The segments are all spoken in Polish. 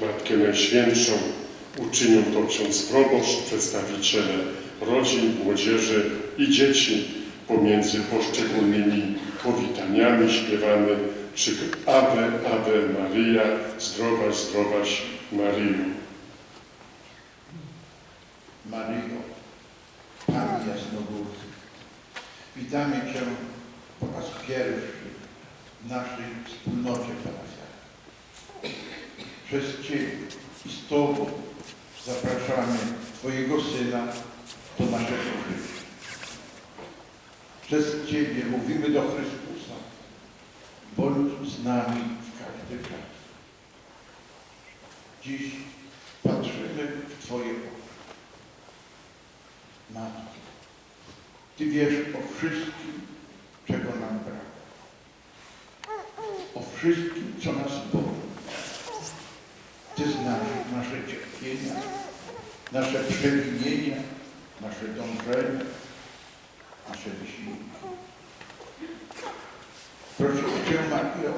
Matkę Najświętszą. Uczynią to ksiądz proboszcz, przedstawiciele rodzin, młodzieży i dzieci. Pomiędzy poszczególnymi powitaniami śpiewamy krzyk Ave, Ave Maria, zdrowaś, zdrowaś Maryjo. Maryjo, Pani Jasnogórski, witamy Cię po raz pierwszy w naszej wspólnocie parafialnej. Przez Ciebie i z Tobą zapraszamy Twojego Syna do naszego życia. Przez Ciebie mówimy do Chrystusa, bądź z nami w każdy czas. Dziś patrzymy w Twoje oczy. Matko, Ty wiesz o wszystkim, czego nam brak. O wszystkim, co nas boli. Ty znasz nasze cierpienia, nasze przewinienia, nasze dążenia, nasze wysiłki. Proszę Cię, Mario,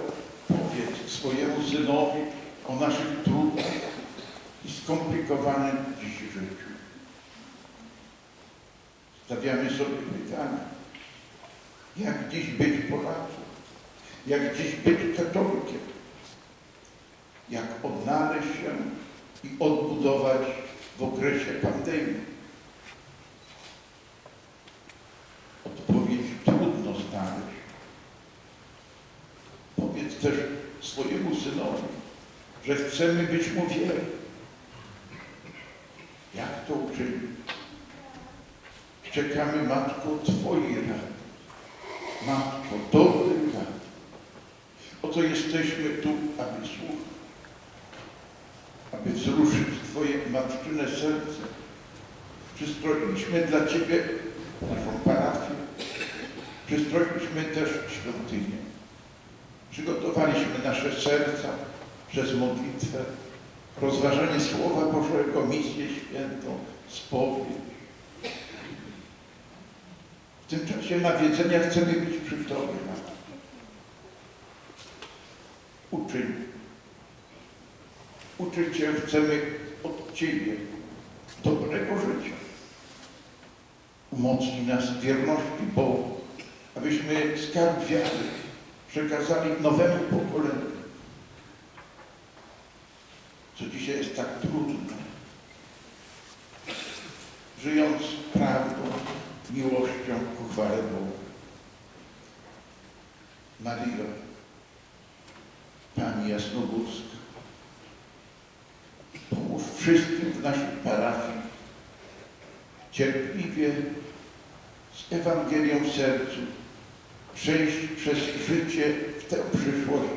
powiedz swojemu synowi o naszych trudach i skomplikowanym dziś życiu. Stawiamy sobie pytanie, jak dziś być Polakiem, jak dziś być katolikiem, jak odnaleźć się i odbudować w okresie pandemii. Odpowiedź trudno znaleźć. Powiedz też swojemu synowi, że chcemy być mu wierni. Jak to uczynić? Czekamy, Matko, Twojej rady. Matko, dobrej rady. Oto jesteśmy tu, aby słuchać, aby wzruszyć Twoje matczyne serce. Przystroiliśmy dla Ciebie naszą parafię. Przystroiliśmy też świątynię. Przygotowaliśmy nasze serca przez modlitwę, rozważanie Słowa Bożego, misję świętą, spowiedź. W tym czasie nawiedzenia chcemy być przy Tobie. Uczyń. Uczyć Cię chcemy od Ciebie dobrego życia. Umocnij nas w wierności Bogu, abyśmy skarb wiary przekazali nowemu pokoleniu. Co dzisiaj jest tak trudne. Żyjąc prawdą, miłością ku Bogu. Maryjo, Pani Jasnogórska, wszystkim w naszej parafii cierpliwie z Ewangelią w sercu przejść przez życie w tę przyszłość,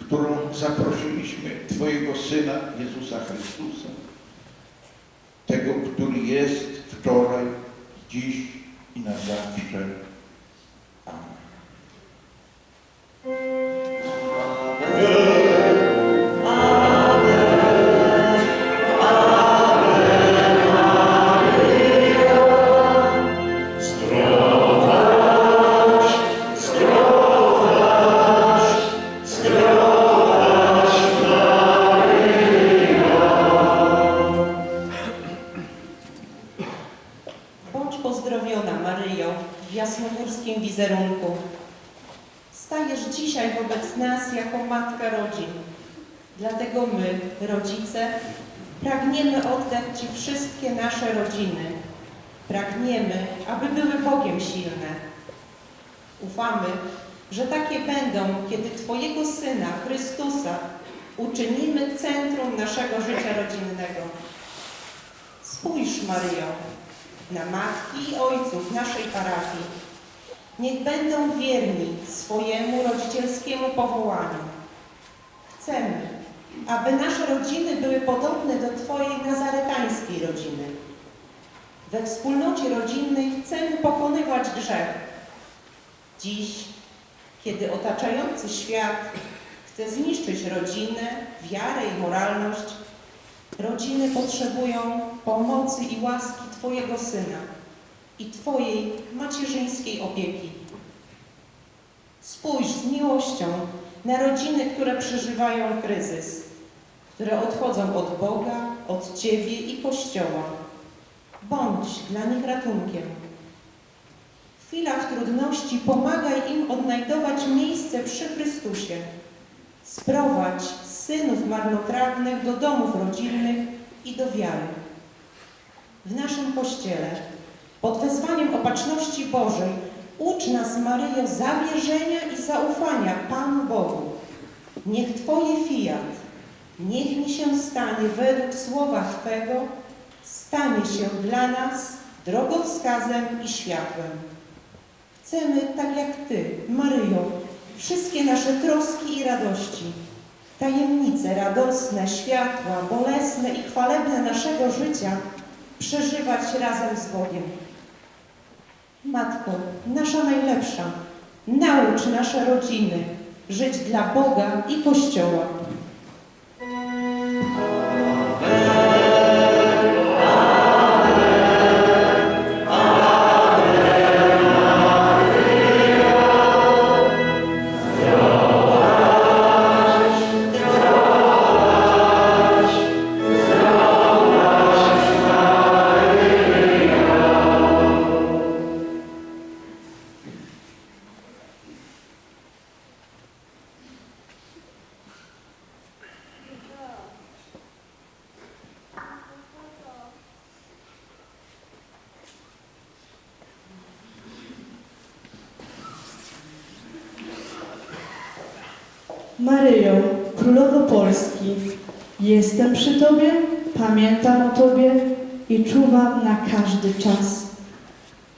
którą zaprosiliśmy Twojego Syna Jezusa Chrystusa, tego, który jest wczoraj, dziś i na zawsze. Jasnogórskim wizerunku. Stajesz dzisiaj wobec nas jako matka rodzin. Dlatego my, rodzice, pragniemy oddać Ci wszystkie nasze rodziny. Pragniemy, aby były Bogiem silne. Ufamy, że takie będą, kiedy Twojego Syna, Chrystusa, uczynimy centrum naszego życia rodzinnego. Spójrz, Maryjo, na matki i ojców naszej parafii. Niech będą wierni swojemu rodzicielskiemu powołaniu. Chcemy, aby nasze rodziny były podobne do Twojej nazaretańskiej rodziny. We wspólnocie rodzinnej chcemy pokonywać grzech. Dziś, kiedy otaczający świat chce zniszczyć rodzinę, wiarę i moralność, Rodziny potrzebują pomocy i łaski Twojego Syna i Twojej macierzyńskiej opieki. Spójrz z miłością na rodziny, które przeżywają kryzys. które odchodzą od Boga, od Ciebie i Kościoła. Bądź dla nich ratunkiem. W chwilach trudności pomagaj im odnajdować miejsce przy Chrystusie. Sprowadź synów marnotrawnych do domów rodzinnych i do wiary. W naszym Kościele, pod wezwaniem opatrzności Bożej, ucz nas, Maryjo, zawierzenia i zaufania Panu Bogu. Niech Twoje fiat, niech mi się stanie według słowa Twego, stanie się dla nas drogowskazem i światłem. Chcemy, tak jak Ty, Maryjo, wszystkie nasze troski i radości, tajemnice radosne, światła, bolesne i chwalebne naszego życia przeżywać razem z Bogiem. Matko, nasza najlepsza, naucz nasze rodziny żyć dla Boga i Kościoła. Maryjo, Królowo Polski, jestem przy Tobie, pamiętam o Tobie i czuwam na każdy czas.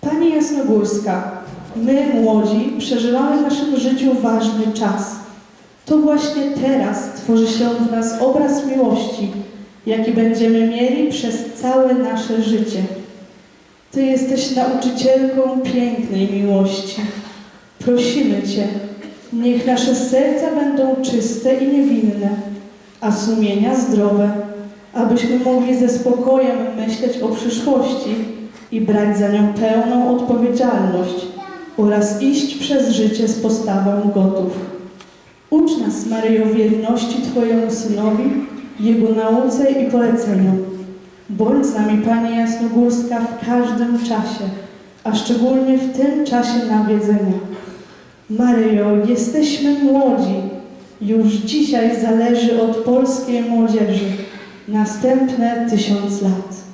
Pani Jasnogórska, my młodzi przeżywamy w naszym życiu ważny czas. To właśnie teraz tworzy się w nas obraz miłości, jaki będziemy mieli przez całe nasze życie. Ty jesteś nauczycielką pięknej miłości. Prosimy Cię, Niech nasze serca będą czyste i niewinne, a sumienia zdrowe, abyśmy mogli ze spokojem myśleć o przyszłości i brać za nią pełną odpowiedzialność oraz iść przez życie z postawą gotów. Ucz nas, Maryjo, wierności Twojemu Synowi, Jego nauce i poleceniom. Bądź z nami, Pani Jasnogórska, w każdym czasie, a szczególnie w tym czasie nawiedzenia. Maryjo, jesteśmy młodzi. Już dzisiaj zależy od polskiej młodzieży następne tysiąc lat.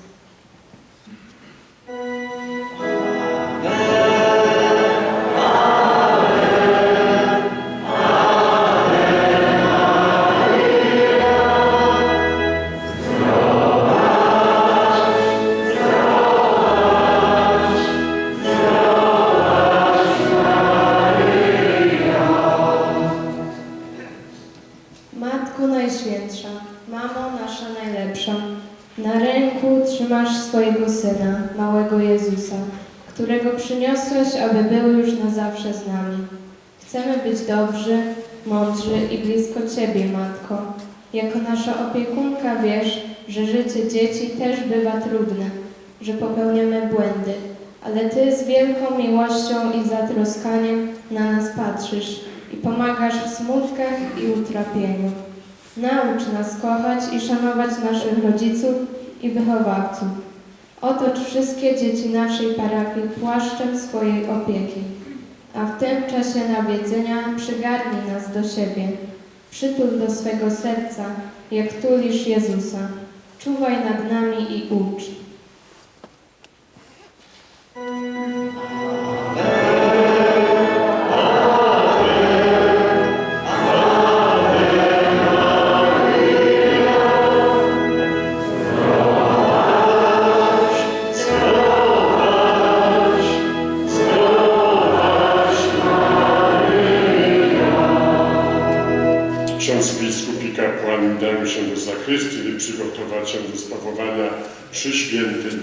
Przyniosłeś, aby był już na zawsze z nami. Chcemy być dobrzy, mądrzy i blisko Ciebie, Matko. Jako nasza opiekunka wiesz, że życie dzieci też bywa trudne, że popełniamy błędy, ale Ty z wielką miłością i zatroskaniem na nas patrzysz i pomagasz w smutkach i utrapieniu. Naucz nas kochać i szanować naszych rodziców i wychowawców. Otocz wszystkie dzieci naszej parafii płaszczem swojej opieki, a w tym czasie nawiedzenia przygarnij nas do siebie. Przytul do swego serca, jak tulisz Jezusa. Czuwaj nad nami i ucz.